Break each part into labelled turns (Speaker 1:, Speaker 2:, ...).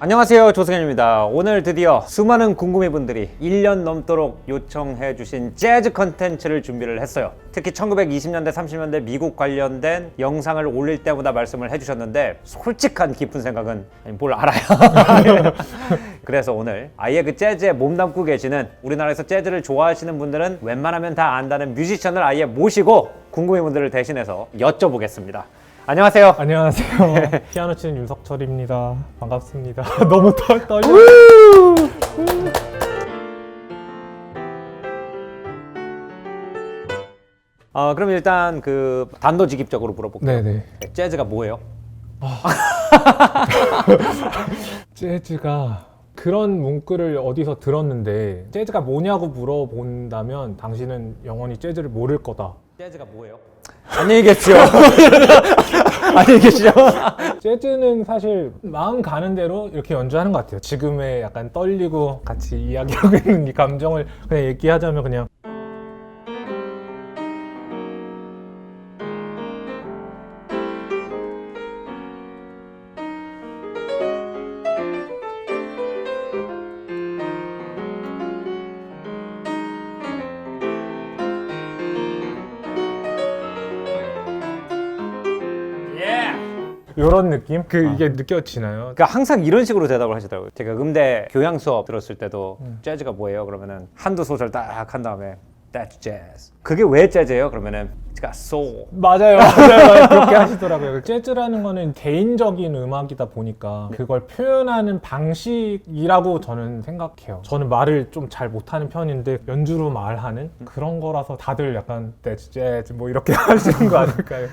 Speaker 1: 안녕하세요 조승현입니다. 오늘 드디어 수많은 궁금해 분들이 1년 넘도록 요청해 주신 재즈 컨텐츠를 준비를 했어요. 특히 1920년대 30년대 미국 관련된 영상을 올릴 때마다 말씀을 해주셨는데 솔직한 깊은 생각은 아니, 뭘 알아요? 그래서 오늘 아예 그 재즈에 몸담고 계시는 우리나라에서 재즈를 좋아하시는 분들은 웬만하면 다 안다는 뮤지션을 아예 모시고 궁금해 분들을 대신해서 여쭤보겠습니다 안녕하세요
Speaker 2: 안녕하세요. 피아노 치는 윤석철입니다. 반갑습니다. 너무 떨, 떨려.
Speaker 1: 어, 그럼 일단 그 단도직입적으로 물어볼게요.
Speaker 2: 네네.
Speaker 1: 네, 재즈가 뭐예요?
Speaker 2: 재즈가 그런 문구를 어디서 들었는데 재즈가 뭐냐고 물어본다면 당신은 영원히 재즈를 모를 거다.
Speaker 1: 재즈가 뭐예요? 안녕히 계시죠. 안녕히 계시죠.
Speaker 2: 재즈는 사실 마음 가는 대로 이렇게 연주하는 것 같아요. 지금의 약간 떨리고 같이 이야기하고 있는 이 감정을 그냥 얘기하자면 그냥 느낌? 그 이게 느껴지나요?
Speaker 1: 그러니까 항상 이런 식으로 대답을 하시더라고요. 제가 음대 교양 수업 들었을 때도 재즈가 뭐예요? 그러면은 한두 소절 딱 한 다음에 That's jazz. 그게 왜 재즈예요? 그러면은 제가 soul.
Speaker 2: 맞아요, 맞아요. 그렇게 하시더라고요. 재즈라는 거는 개인적인 음악이다 보니까 그걸 표현하는 방식이라고 저는 생각해요. 저는 말을 좀 잘 못하는 편인데 연주로 말하는 그런 거라서 다들 약간 that's jazz 뭐 이렇게 하시는 거 아닐까요?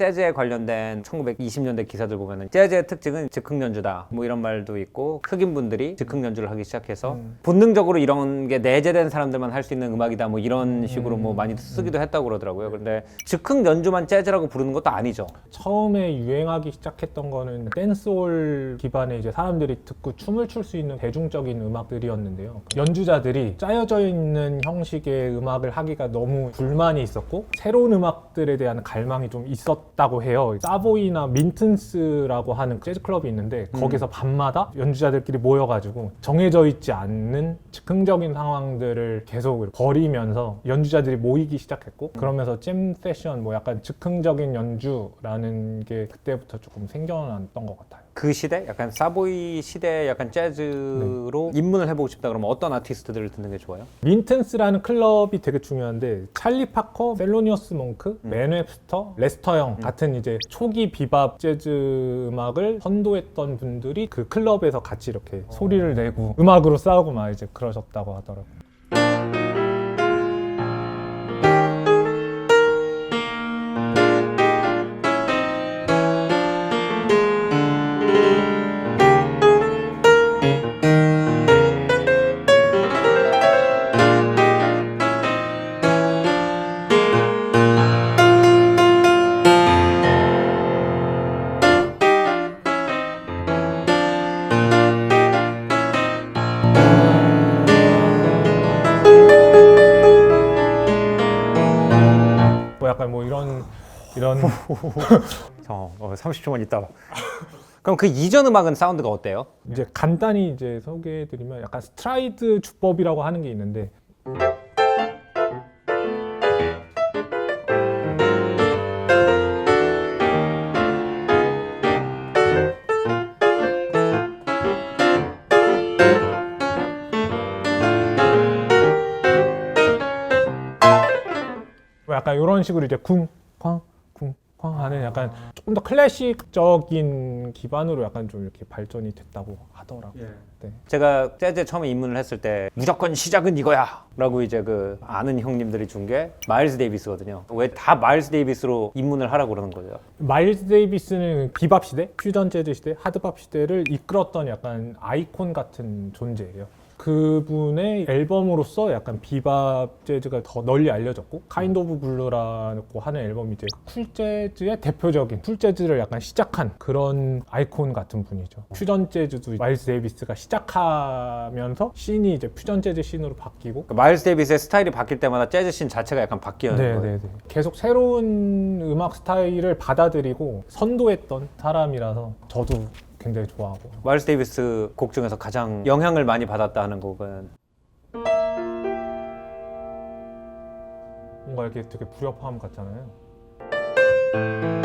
Speaker 1: 재즈에 관련된 1920년대 기사들 보면은 재즈의 특징은 즉흥 연주다 뭐 이런 말도 있고 흑인 분들이 즉흥 연주를 하기 시작해서 본능적으로 이런 게 내재된 사람들만 할 수 있는 음악이다 뭐 이런 식으로 뭐 많이 쓰기도 했다고 그러더라고요. 그런데 즉흥 연주만 재즈라고 부르는 것도 아니죠.
Speaker 2: 처음에 유행하기 시작했던 거는 댄스홀 기반의 이제 사람들이 듣고 춤을 출 수 있는 대중적인 음악들이었는데요. 연주자들이 짜여져 있는 형식의 음악을 하기가 너무 불만이 있었고 새로운 음악들에 대한 갈망이 좀 있었 다고 해요. 사보이나 민튼스라고 하는 재즈 클럽이 있는데 거기서 밤마다 연주자들끼리 모여가지고 정해져 있지 않는 즉흥적인 상황들을 계속 벌이면서 연주자들이 모이기 시작했고 그러면서 잼 세션 뭐 약간 즉흥적인 연주라는 게 그때부터 조금 생겨났던 것 같아요.
Speaker 1: 그 시대, 약간 사보이 시대 약간 재즈로 입문을 해보고 싶다 그러면 어떤 아티스트들을 듣는 게 좋아요?
Speaker 2: 민튼스라는 클럽이 되게 중요한데 찰리 파커, 셀로니어스 몽크, 맨 웹스터, 레스터 형 같은 이제 초기 비밥 재즈 음악을 선도했던 분들이 그 클럽에서 같이 이렇게 소리를 내고 음악으로 싸우고 막 이제 그러셨다고 하더라고요.
Speaker 1: 어, 어 30초만 있다. 그럼 그 이전 음악은 사운드가 어때요?
Speaker 2: 이제 간단히 이제 소개해드리면 약간 스트라이드 주법이라고 하는 게 있는데 뭐 약간 이런 식으로 이제 쿵쾅 하는 약간 조금 더 클래식적인 기반으로 약간 좀 이렇게 발전이 됐다고 하더라고요. 네.
Speaker 1: 제가 재즈에 처음에 입문을 했을 때 무조건 시작은 이거야 라고 이제 그 아는 형님들이 준 게 마일스 데이비스거든요. 왜 다 마일스 데이비스로 입문을 하라고 그러는 거죠?
Speaker 2: 마일스 데이비스는 비밥 시대, 퓨전 재즈 시대, 하드밥 시대를 이끌었던 약간 아이콘 같은 존재예요. 그분의 앨범으로서 약간 비밥 재즈가 더 널리 알려졌고 카인드 오브 블루라고 하는 앨범이 이제 쿨 재즈의 대표적인 쿨 재즈를 약간 시작한 그런 아이콘 같은 분이죠. 퓨전 재즈도 마일스 데이비스가 시작하면서 씬이 이제 퓨전 재즈 씬으로 바뀌고
Speaker 1: 그 마일스 데이비스의 스타일이 바뀔 때마다 재즈 씬 자체가 약간 바뀌는 거예요.
Speaker 2: 네네네. 계속 새로운 음악 스타일을 받아들이고 선도했던 사람이라서 저도 굉장히 좋아하고
Speaker 1: 마일스 데이비스 곡 중에서 가장 영향을 많이 받았다 하는 곡은
Speaker 2: 뭔가 이렇게 되게 불협화음 같잖아요.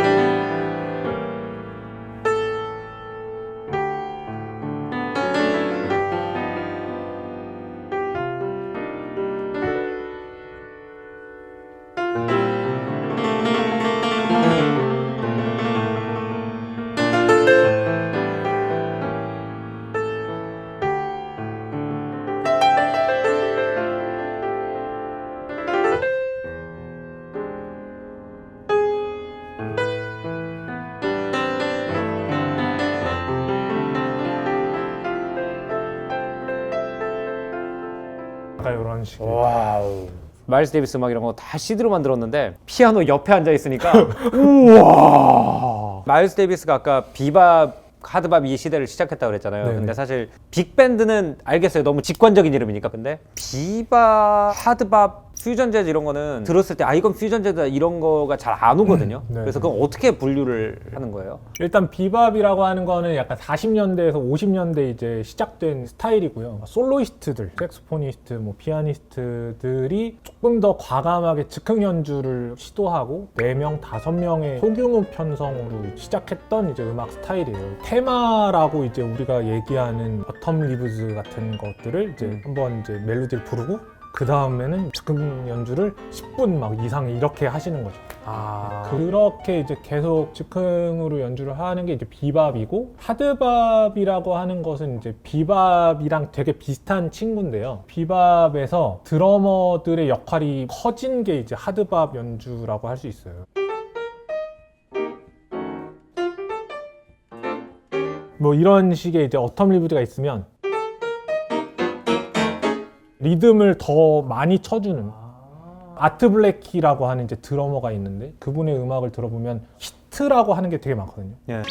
Speaker 2: 식의
Speaker 1: 와우. 마일스 데이비스 음악 이런 거 다 CD로 만들었는데 피아노 옆에 앉아 있으니까 우와. 마일스 데이비스가 아까 비밥 하드밥 이 시대를 시작했다 그랬잖아요.
Speaker 2: 네네.
Speaker 1: 근데 사실 빅밴드는 알겠어요. 너무 직관적인 이름이니까. 근데 비밥, 하드밥, 퓨전 재즈 이런 거는 들었을 때 아 이건 퓨전 재즈다 이런 거가 잘 안 오거든요.
Speaker 2: 네.
Speaker 1: 그래서 그건 어떻게 분류를 하는 거예요?
Speaker 2: 일단 비밥이라고 하는 거는 약간 40년대에서 50년대 이제 시작된 스타일이고요. 솔로이스트들, 색소포니스트, 뭐 피아니스트들이 조금 더 과감하게 즉흥 연주를 시도하고 4명, 5명의 소규모 편성으로 시작했던 이제 음악 스타일이에요. 테마라고 이제 우리가 얘기하는 어텀 리브즈 같은 것들을 이제
Speaker 1: 음.
Speaker 2: 한번 이제 멜로디를 부르고 그 다음에는 즉흥 연주를 10분 막 이상 이렇게 하시는 거죠.
Speaker 1: 아,
Speaker 2: 그렇게 이제 계속 즉흥으로 연주를 하는 게 이제 비밥이고 하드밥이라고 하는 것은 이제 비밥이랑 되게 비슷한 친구인데요. 비밥에서 드러머들의 역할이 커진 게 이제 하드밥 연주라고 할 수 있어요. 뭐 이런 식의 이제 어텀 리브드가 있으면 리듬을 더 많이 쳐주는 아트 블랙키라고 하는 이제 드러머가 있는데 그분의 음악을 들어보면 히트라고 하는 게 되게 많거든요.
Speaker 1: 예.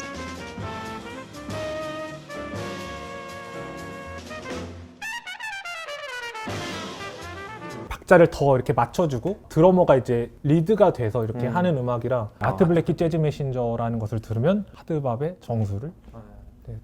Speaker 2: 박자를 더 이렇게 맞춰주고 드러머가 이제 리드가 돼서 이렇게
Speaker 1: 음.
Speaker 2: 하는 음악이라 아트 블랙키 재즈 메신저라는 것을 들으면 하드밥의 정수를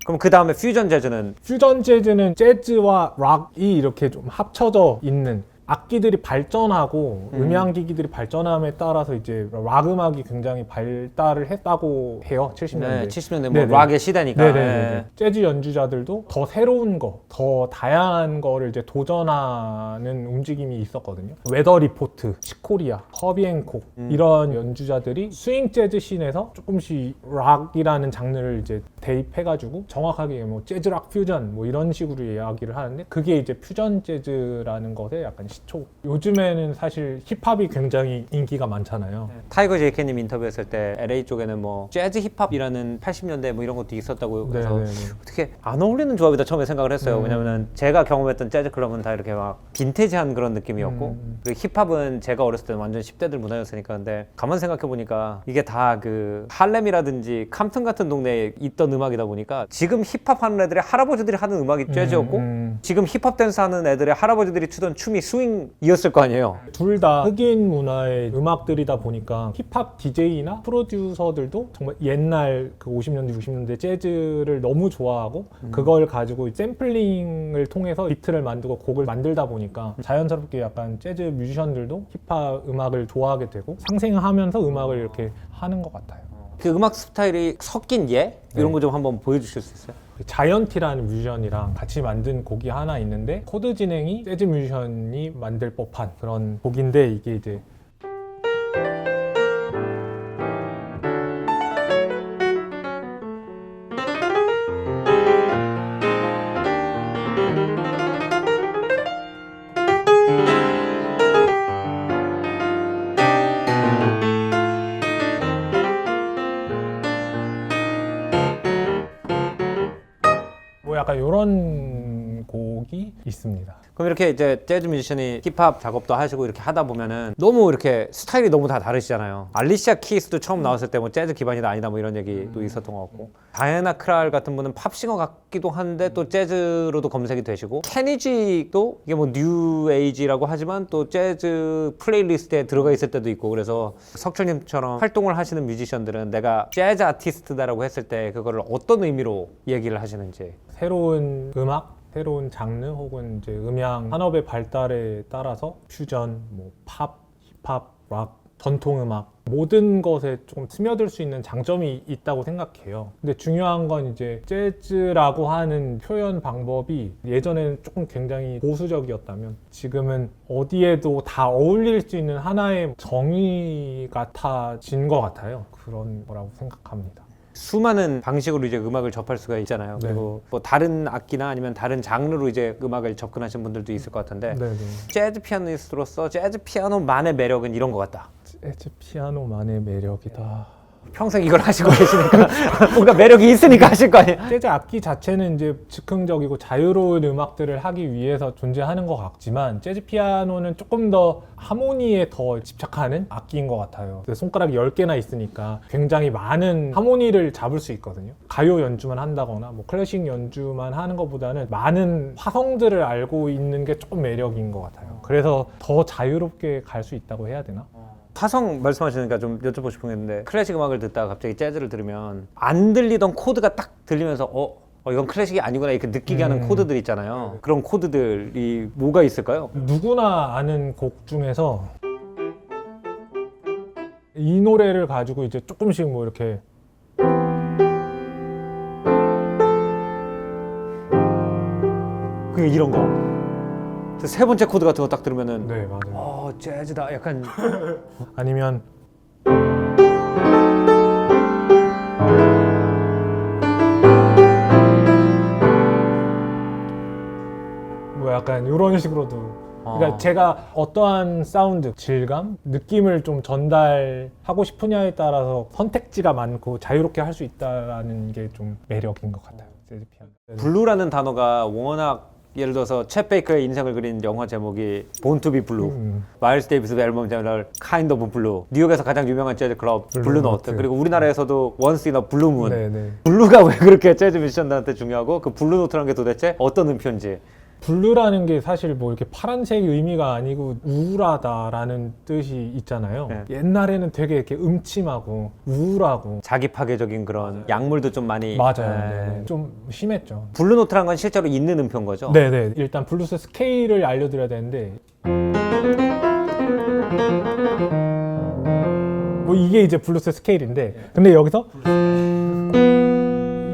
Speaker 1: 그럼 그 다음에 퓨전 재즈는?
Speaker 2: 퓨전 재즈는 재즈와 락이 이렇게 좀 합쳐져 있는 악기들이 발전하고
Speaker 1: 음.
Speaker 2: 음. 향 기기들이 발전함에 따라서 이제 락 음악이 굉장히 발달을 했다고 해요. 70년대.
Speaker 1: 네, 70년대 뭐
Speaker 2: 네네.
Speaker 1: 락의 시대니까.
Speaker 2: 네네네.
Speaker 1: 예.
Speaker 2: 재즈 연주자들도 더 새로운 거, 더 다양한 거를 이제 도전하는 움직임이 있었거든요. 웨더 리포트, 시코리아, 허비앤콕
Speaker 1: 음.
Speaker 2: 이런 연주자들이 스윙 재즈 씬에서 조금씩 락이라는 장르를 이제 대입해가지고 정확하게 뭐 재즈 락 퓨전 뭐 이런 식으로 이야기를 하는데 그게 이제 퓨전 재즈라는 것의 약간 시초. 요즘에는 사실 힙합이 굉장히 인기가 많잖아요.
Speaker 1: 타이거 제이케님 인터뷰했을 때 LA 쪽에는 뭐 재즈 힙합이라는 80년대 뭐 이런 것도 있었다고 그래서
Speaker 2: 네네네.
Speaker 1: 어떻게 안 어울리는 조합이다 처음에 생각을 했어요.
Speaker 2: 음.
Speaker 1: 왜냐면은 제가 경험했던 재즈 클럽은 다 이렇게 막 빈티지한 그런 느낌이었고
Speaker 2: 음.
Speaker 1: 그리고 힙합은 제가 어렸을 때는 완전 10대들 문화였으니까 근데 가만 생각해 보니까 이게 다 그 할렘이라든지 캄튼 같은 동네에 있던 음악이다 보니까 지금 힙합 하는 애들의 할아버지들이 하는 음악이 재즈였고
Speaker 2: 음, 음.
Speaker 1: 지금 힙합 댄스 하는 애들의 할아버지들이 추던 춤이 스 윙이었을 거 아니에요.
Speaker 2: 둘 다 흑인 문화의 음악들이다 보니까 힙합 DJ나 프로듀서들도 정말 옛날 그 50년대, 60년대 재즈를 너무 좋아하고 그걸 가지고 샘플링을 통해서 비트를 만들고 곡을 만들다 보니까 자연스럽게 약간 재즈 뮤지션들도 힙합 음악을 좋아하게 되고 상생하면서 음악을 이렇게 하는 것 같아요.
Speaker 1: 그 음악 스타일이 섞인 예 이런
Speaker 2: 네.
Speaker 1: 거좀 한번 보여주실 수 있어요?
Speaker 2: 그 자이언티라는 뮤지션이랑 같이 만든 곡이 하나 있는데 코드 진행이 재즈 뮤지션이 만들 법한 그런 곡인데 이게 이제 뭐 약간 이런 곡이 있습니다.
Speaker 1: 그럼 이렇게 이제 재즈 뮤지션이 힙합 작업도 하시고 이렇게 하다 보면은 너무 이렇게 스타일이 너무 다 다르시잖아요. 알리시아 키스도 처음 나왔을 때 뭐 재즈 기반이다 아니다 뭐 이런 얘기도 있었던 것 같고. 다이애나 크랄 같은 분은 팝싱어 같기도 한데 또 재즈로도 검색이 되시고. 케니지도 이게 뭐 뉴 에이지라고 하지만 또 재즈 플레이리스트에 들어가 있을 때도 있고 그래서 석철님처럼 활동을 하시는 뮤지션들은 내가 재즈 아티스트다라고 했을 때 그거를 어떤 의미로 얘기를 하시는지.
Speaker 2: 새로운 음악, 새로운 장르 혹은 이제 음향 산업의 발달에 따라서 퓨전, 뭐 팝, 힙합, 락, 전통 음악 모든 것에 조금 스며들 수 있는 장점이 있다고 생각해요. 근데 중요한 건 이제 재즈라고 하는 표현 방법이 예전에는 조금 굉장히 보수적이었다면 지금은 어디에도 다 어울릴 수 있는 하나의 정의 같아진 것 같아요. 그런 거라고 생각합니다.
Speaker 1: 수많은 방식으로 이제 음악을 접할 수가 있잖아요.
Speaker 2: 네.
Speaker 1: 그리고 뭐 다른 악기나 아니면 다른 장르로 이제 음악을 접근하신 분들도 있을 것 같은데
Speaker 2: 네 네.
Speaker 1: 재즈 피아니스트로서 재즈 피아노만의 매력은 이런 것 같다.
Speaker 2: 재즈 피아노만의 매력이다.
Speaker 1: 평생 이걸 하시고 계시니까 뭔가 매력이 있으니까 하실 거 아니에요.
Speaker 2: 재즈 악기 자체는 이제 즉흥적이고 자유로운 음악들을 하기 위해서 존재하는 것 같지만 재즈 피아노는 조금 더 하모니에 더 집착하는 악기인 것 같아요. 손가락이 10개나 있으니까 굉장히 많은 하모니를 잡을 수 있거든요. 가요 연주만 한다거나 뭐 클래식 연주만 하는 것보다는 많은 화성들을 알고 있는 게 조금 매력인 것 같아요. 그래서 더 자유롭게 갈 수 있다고 해야 되나?
Speaker 1: 화성 말씀하시니까 좀 여쭤보고 싶은 게 있는데 클래식 음악을 듣다가 갑자기 재즈를 들으면 안 들리던 코드가 딱 들리면서 어, 어 이건 클래식이 아니구나 이렇게 느끼게 하는
Speaker 2: 음.
Speaker 1: 코드들 있잖아요. 그런 코드들이 뭐가 있을까요?
Speaker 2: 누구나 아는 곡 중에서 이 노래를 가지고 이제 조금씩 뭐 이렇게
Speaker 1: 그 이런 거. 그세 번째 코드 같은 거 딱 들으면은
Speaker 2: 네 맞아요.
Speaker 1: 어 재즈다 약간
Speaker 2: 아니면 뭐 약간 이런 식으로도 그러니까
Speaker 1: 어.
Speaker 2: 제가 어떠한 사운드, 질감, 느낌을 좀 전달하고 싶으냐에 따라서 선택지가 많고 자유롭게 할 수 있다라는 게 좀 매력인 것 같아요. 재즈 피아노.
Speaker 1: 블루라는 단어가 워낙 예를 들어서 챗 베이커의 인생을 그린 영화 제목이 본 투비 블루
Speaker 2: 음.
Speaker 1: 마일스 데이비스 앨범 제목 카인드 오브 블루 뉴욕에서 가장 유명한 재즈 클럽
Speaker 2: 블루 노트.
Speaker 1: 그리고 우리나라에서도 원스 인어 블루문
Speaker 2: 네네.
Speaker 1: 블루가 왜 그렇게 재즈 뮤지션들한테 중요하고 그 블루 노트라는 게 도대체 어떤 음표인지
Speaker 2: 블루라는 게 사실 뭐 이렇게 파란색 의미가 아니고 우울하다라는 뜻이 있잖아요.
Speaker 1: 네.
Speaker 2: 옛날에는 되게 이렇게 음침하고 우울하고
Speaker 1: 자기 파괴적인 그런 약물도 좀 많이
Speaker 2: 맞아요.
Speaker 1: 네.
Speaker 2: 네네. 좀 심했죠.
Speaker 1: 블루 노트라는 건 실제로 있는 음표인 거죠?
Speaker 2: 네네. 일단 블루스 스케일을 알려드려야 되는데 뭐 이게 이제 블루스 스케일인데 근데 여기서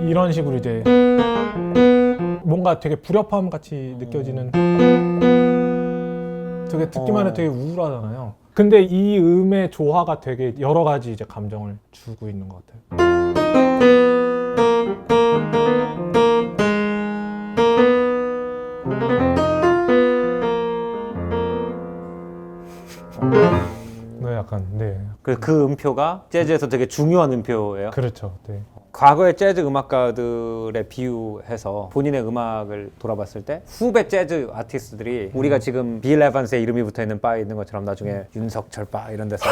Speaker 2: 이런 식으로 이제 뭔가 되게 불협화음 같이 느껴지는 되게 듣기만 해도 되게 우울하잖아요. 근데 이 음의 조화가 되게 여러 가지 이제 감정을 주고 있는 것 같아요. 네, 약간 네,
Speaker 1: 그, 그 음표가 재즈에서 되게 중요한 음표예요.
Speaker 2: 그렇죠. 네.
Speaker 1: 과거의 재즈 음악가들에 비유해서 본인의 음악을 돌아봤을 때 후배 재즈 아티스트들이 우리가 지금 빌 에반스의 이름이 붙어 있는 바에 있는 것처럼 나중에 윤석철 바 이런 데서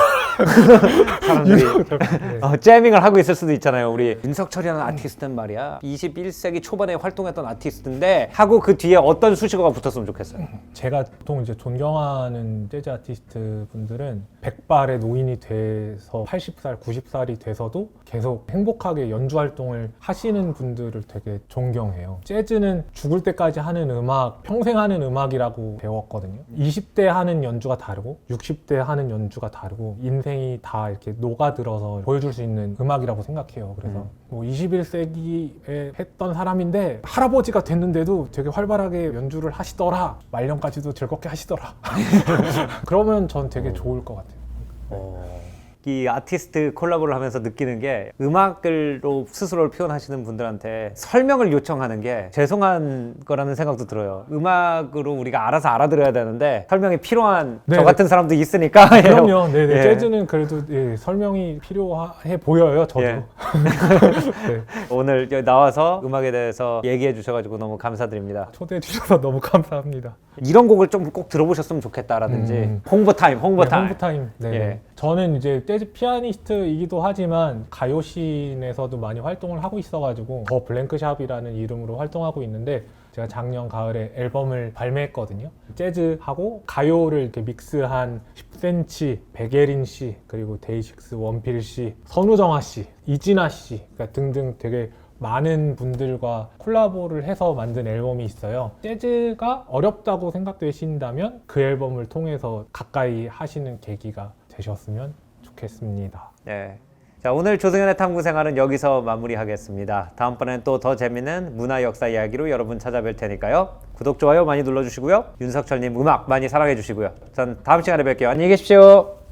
Speaker 1: 사람들이
Speaker 2: 네.
Speaker 1: 어, 재밍을 하고 있을 수도 있잖아요. 우리 윤석철이라는 아티스트는 말이야 21세기 초반에 활동했던 아티스트인데 하고 그 뒤에 어떤 수식어가 붙었으면 좋겠어요.
Speaker 2: 제가 보통 이제 존경하는 재즈 아티스트 분들은 백발의 노인이 돼서 80살, 90살이 돼서도 계속 행복하게 연주 활동을 하시는 분들을 되게 존경해요. 재즈는 죽을 때까지 하는 음악, 평생 하는 음악이라고 배웠거든요. 20대 하는 연주가 다르고 60대 하는 연주가 다르고 인생이 다 이렇게 녹아들어서 보여줄 수 있는 음악이라고 생각해요. 그래서 뭐 21세기에 했던 사람인데 할아버지가 됐는데도 되게 활발하게 연주를 하시더라. 말년까지도 즐겁게 하시더라. 그러면 전 되게 좋을 것 같아요.
Speaker 1: 이 아티스트 콜라보를 하면서 느끼는 게 음악을로 스스로를 표현하시는 분들한테 설명을 요청하는 게 죄송한 거라는 생각도 들어요. 음악으로 우리가 알아서 알아들어야 되는데 설명이 필요한
Speaker 2: 네.
Speaker 1: 저 같은 사람도 있으니까.
Speaker 2: 그럼요. 네 네.
Speaker 1: 예.
Speaker 2: 재즈는 그래도 예, 설명이 필요해 보여요. 저도.
Speaker 1: 예.
Speaker 2: 네.
Speaker 1: 오늘 여기 나와서 음악에 대해서 얘기해 주셔가지고 너무 감사드립니다.
Speaker 2: 초대해 주셔서 너무 감사합니다.
Speaker 1: 이런 곡을 좀 꼭 들어보셨으면 좋겠다라든지
Speaker 2: 음.
Speaker 1: 홍보 타임, 홍보
Speaker 2: 네,
Speaker 1: 타임.
Speaker 2: 홍보 타임. 네.
Speaker 1: 예.
Speaker 2: 저는 이제 재즈 피아니스트이기도 하지만 가요씬에서도 많이 활동을 하고 있어가지고 더 블랭크샵이라는 이름으로 활동하고 있는데 제가 작년 가을에 앨범을 발매했거든요. 재즈하고 가요를 이렇게 믹스한 10cm, 백예린 씨, 그리고 데이식스 원필 씨, 선우정아 씨, 이진아 씨, 그러니까 등등 되게 많은 분들과 콜라보를 해서 만든 앨범이 있어요. 재즈가 어렵다고 생각되신다면 그 앨범을 통해서 가까이 하시는 계기가 되셨으면 좋겠습니다.
Speaker 1: 네. 자, 오늘 조승현의 탐구 생활은 여기서 마무리하겠습니다. 다음번엔 또 더 재밌는 문화 역사 이야기로 여러분 찾아뵐 테니까요. 구독, 좋아요 많이 눌러주시고요. 윤석철님 음악 많이 사랑해 주시고요. 전 다음 시간에 뵐게요. 안녕히 계십시오.